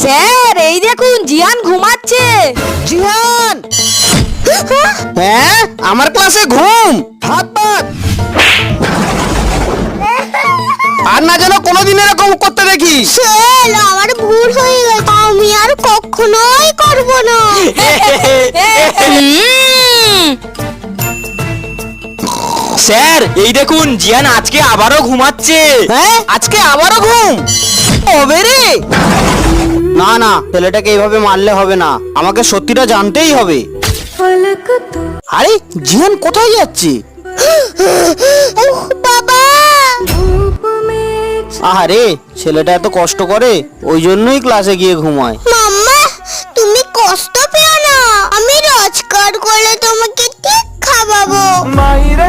Sir এই দেখুন জিয়ান ঘুমাচ্ছে। জিহান হ্যাঁ আমার ক্লাসে ঘুম। হাত পাত আর না যেন কোনোদিন এরকম করতে দেখি স্যার আমার ভুল হয়ে গেছে আমি আর কখনোই করব না। স্যার এই দেখুন জিয়ান আজকে আবারও ঘুমাচ্ছে। হ্যাঁ? আজকে আবারও ঘুম। হবে রে। না না ছেলেটাকে এইভাবে মারলে হবে না। আমাকে সত্যিটা জানতেই হবে। আরে জিয়ান কোথায় যাচ্ছে? আরে আহারে ছেলেটা এত কষ্ট করে ওই জন্যই ক্লাসে গিয়ে ঘুমায়। মাম্মা তুমি কষ্ট পেও না। আমি রোজগার করলে তোমাকে ঠিক খাওয়াবো। মাইরা